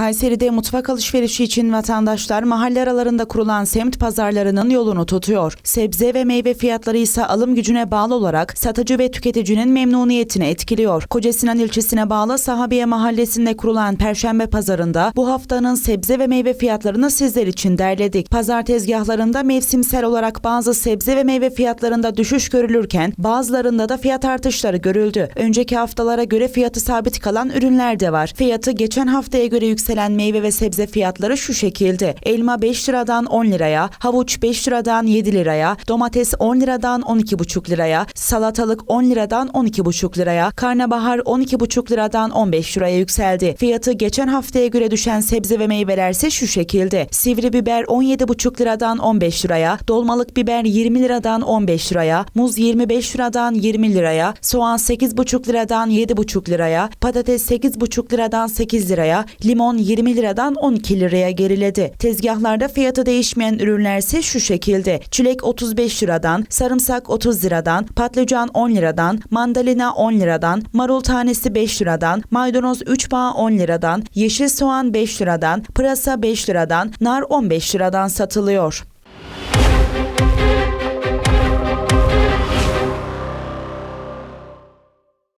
Kayseri'de mutfak alışverişi için vatandaşlar mahalle aralarında kurulan semt pazarlarının yolunu tutuyor. Sebze ve meyve fiyatları ise alım gücüne bağlı olarak satıcı ve tüketicinin memnuniyetini etkiliyor. Kocasinan ilçesine bağlı Sahabiye mahallesinde kurulan Perşembe pazarında bu haftanın sebze ve meyve fiyatlarını sizler için derledik. Pazar tezgahlarında mevsimsel olarak bazı sebze ve meyve fiyatlarında düşüş görülürken bazılarında da fiyat artışları görüldü. Önceki haftalara göre fiyatı sabit kalan ürünler de var. Fiyatı geçen haftaya göre yükselen meyve ve sebze fiyatları şu şekilde. Elma 5 liradan 10 liraya, havuç 5 liradan 7 liraya, domates 10 liradan 12,5 liraya, salatalık 10 liradan 12,5 liraya, karnabahar 12,5 liradan 15 liraya yükseldi. Fiyatı geçen haftaya göre düşen sebze ve meyveler ise şu şekilde. Sivri biber 17,5 liradan 15 liraya, dolmalık biber 20 liradan 15 liraya, muz 25 liradan 20 liraya, soğan 8,5 liradan 7,5 liraya, patates 8,5 liradan 8 liraya, limon 20 liradan 12 liraya geriledi. Tezgahlarda fiyatı değişmeyen ürünler ise şu şekilde. Çilek 35 liradan, sarımsak 30 liradan, patlıcan 10 liradan, mandalina 10 liradan, marul tanesi 5 liradan, maydanoz 3 bağ 10 liradan, yeşil soğan 5 liradan, pırasa 5 liradan, nar 15 liradan satılıyor.